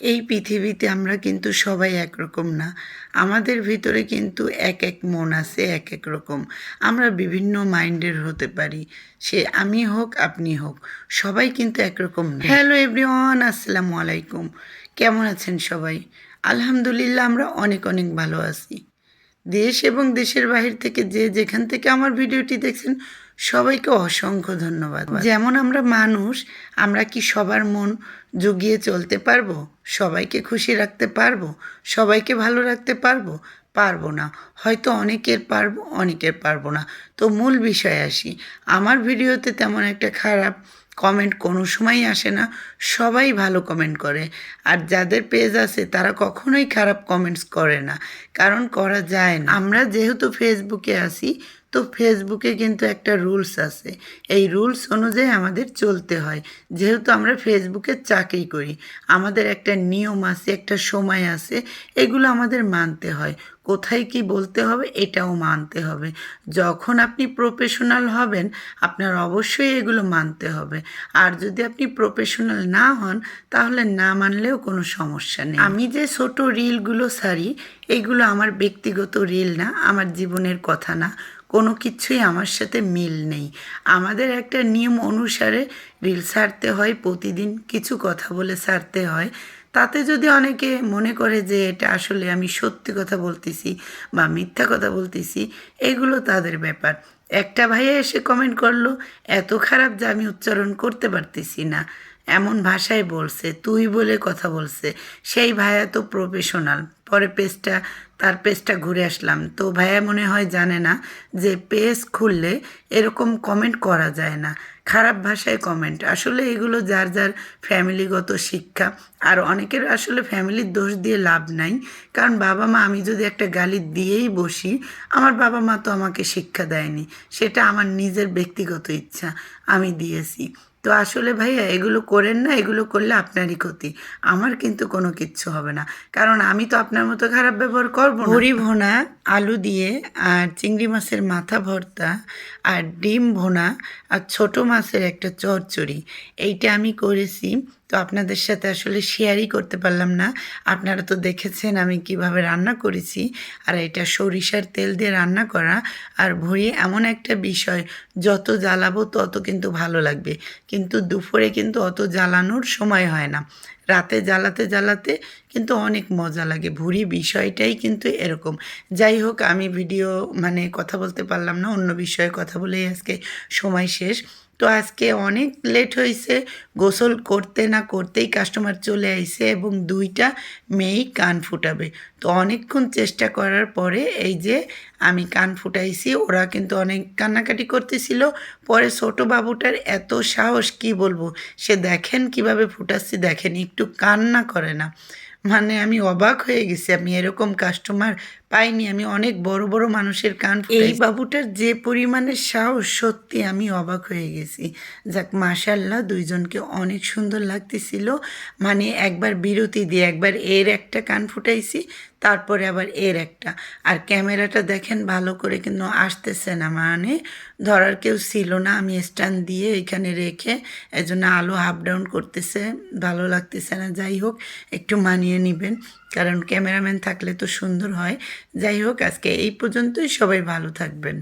এই পৃথিবীতে আমরা কিন্তু সবাই একরকম না। আমাদের ভিতরে কিন্তু এক এক মন আছে, এক এক রকম। আমরা বিভিন্ন মাইন্ডের হতে পারি, সে আমি হোক, আপনি হোক, সবাই কিন্তু একরকম না। হ্যালো এভরিওয়ান, আসসালামু আলাইকুম। কেমন আছেন সবাই? আলহামদুলিল্লাহ, আমরা অনেক অনেক ভালো আছি। দেশ এবং দেশের বাহির থেকে যে যেখান থেকে আমার ভিডিওটি দেখছেন, সবাইকে অসংখ্য ধন্যবাদ। যেমন আমরা মানুষ, আমরা কি সবার মন জুগিয়ে চলতে পারব? সবাইকে খুশি রাখতে পারব? সবাইকে ভালো রাখতে পারব? পারব না। হয়তো অনেকের পারব অনেকের পারব না। তো মূল বিষয়ে আসি। আমার ভিডিওতে তেমন একটা খারাপ কমেন্ট কোনো সময়ই আসে না, সবাই ভালো কমেন্ট করে। আর যাদের পেজ আছে, তারা কখনোই খারাপ কমেন্টস করে না, কারণ করা যায় না। আমরা যেহেতু ফেসবুকে আসি তো ফেসবুকে কিন্তু একটা রুলস আছে। এই রুলস অনুযায়ী আমাদের চলতে হয়। যেহেতু আমরা ফেসবুকে চাকরি করি, আমাদের একটা নিয়ম আছে, একটা সময় আছে, এগুলো আমাদের মানতে হয়। কোথায় কি বলতে হবে, এটাও মানতে হবে। যখন আপনি প্রফেশনাল হবেন, আপনার অবশ্যই এগুলো মানতে হবে। আর যদি আপনি প্রফেশনাল না হন, তাহলে না মানলেও কোনো সমস্যা নেই। আমি যে ছোট রিলগুলো সারি এগুলো আমার ব্যক্তিগত রিল না, আমার জীবনের কথা না। কোনো কিছুই আমার সাথে মিল নেই। আমাদের একটা নিয়ম অনুসারে রিল সারতে হয়, প্রতিদিন কিছু কথা বলে সারতে হয়। তাতে যদি অনেকে মনে করে যে এটা আসলে আমি সত্যি কথা বলতেছি বা মিথ্যা কথা বলতেছি, এগুলো তাদের ব্যাপার। একটা ভাইয়া এসে কমেন্ট করল, এত খারাপ যে আমি উচ্চারণ করতে পারতেছি না। এমন ভাষায় বলছে, তুই বলে কথা বলছে। সেই ভাইয়া তো প্রফেশনাল পরে পেজটা, তার পেজটা ঘুরে আসলাম। তো ভাইয়া মনে হয় জানে না যে পেজ খুললে এরকম কমেন্ট করা যায় না। খারাপ ভাষায় কমেন্ট আসলে এগুলো যার যার ফ্যামিলিগত শিক্ষা। আর অনেকের আসলে ফ্যামিলির দোষ দিয়ে লাভ নাই। কারণ বাবা মা, আমি যদি একটা গালি দিয়েই বসি, আমার বাবা মা তো আমাকে শিক্ষা দেয়নি। সেটা আমার নিজের ব্যক্তিগত ইচ্ছা, আমি দিয়েছি। তো আসলে ভাইয়া, এগুলো করেন না, এগুলো করলে আপনারই ক্ষতি। আমার কিন্তু কোনো কিচ্ছু হবে না। কারণ আমি তো আপনার মতো খারাপ ব্যবহার করব ভুড়ি ভোনা, আলু দিয়ে, আর চিংড়ি মাছের মাথা ভর্তা, আর ডিম ভোনা, আর ছোট মাছের একটা চচ্চড়ি। এইটা আমি করেছি। তো আপনাদের সাথে আসলে শেয়ারই করতে পারলাম না। আপনারা তো দেখেছেন আমি কীভাবে রান্না করেছি। আর এটা সরিষার তেল দিয়ে রান্না করা। আর ভুঁড়ি এমন একটা বিষয়, যত জ্বালাবো তত কিন্তু ভালো লাগবে। কিন্তু দুপুরে কিন্তু অত জ্বালানোর সময় হয় না। রাতে জ্বালাতে জ্বালাতে কিন্তু অনেক মজা লাগে। ভুড়ি বিষয়টাই কিন্তু এরকম। যাই হোক, আমি ভিডিও মানে কথা বলতে পারলাম না, অন্য বিষয়ে কথা বলেই আজকে সময় শেষ। তো আজকে অনেক লেট হয়েছে গোসল করতে না করতেই কাস্টমার চলে আইছে এবং দুইটা মেয়েই কান ফুটাবে। তো অনেকক্ষণ চেষ্টা করার পরে এই যে আমি কান ফুটাইছি, ওরা কিন্তু অনেক কান্নাকাটি করতেছিল। পরে ছোটো বাবুটার এত সাহস, কি বলব? সে দেখেন কীভাবে ফুটাচ্ছি, দেখেন, একটু কান্না করে না। মানে আমি অবাক হয়ে গেছি, আমি এরকম কাস্টমার পাইনি আমি অনেক বড় বড় মানুষের কান এই বাবুটার যে পরিমাণের সাহস সত্যি আমি অবাক হয়ে গেছি। যাক মাশাল্লাহ দুইজনকে অনেক সুন্দর লাগতেছিল। মানে একবার বিরতি দিয়ে একবার এর একটা কান ফুটাইছি তারপরে আবার এর একটা। আর ক্যামেরাটা দেখেন ভালো করে কিন্তু আসতেছে না। মানে ধরার কেউ ছিল না আমি স্ট্যান্ড দিয়ে এখানে রেখে এজন্য আলো আপ ডাউন করতেছে ভালো লাগতেছে না। যাই হোক একটু মানিয়ে নেবেন। কারণ ক্যামেরাম্যান থাকলে তো সুন্দর হয়। যাই হোক আজকে এই পর্যন্তই। সবাই ভালো থাকবেন।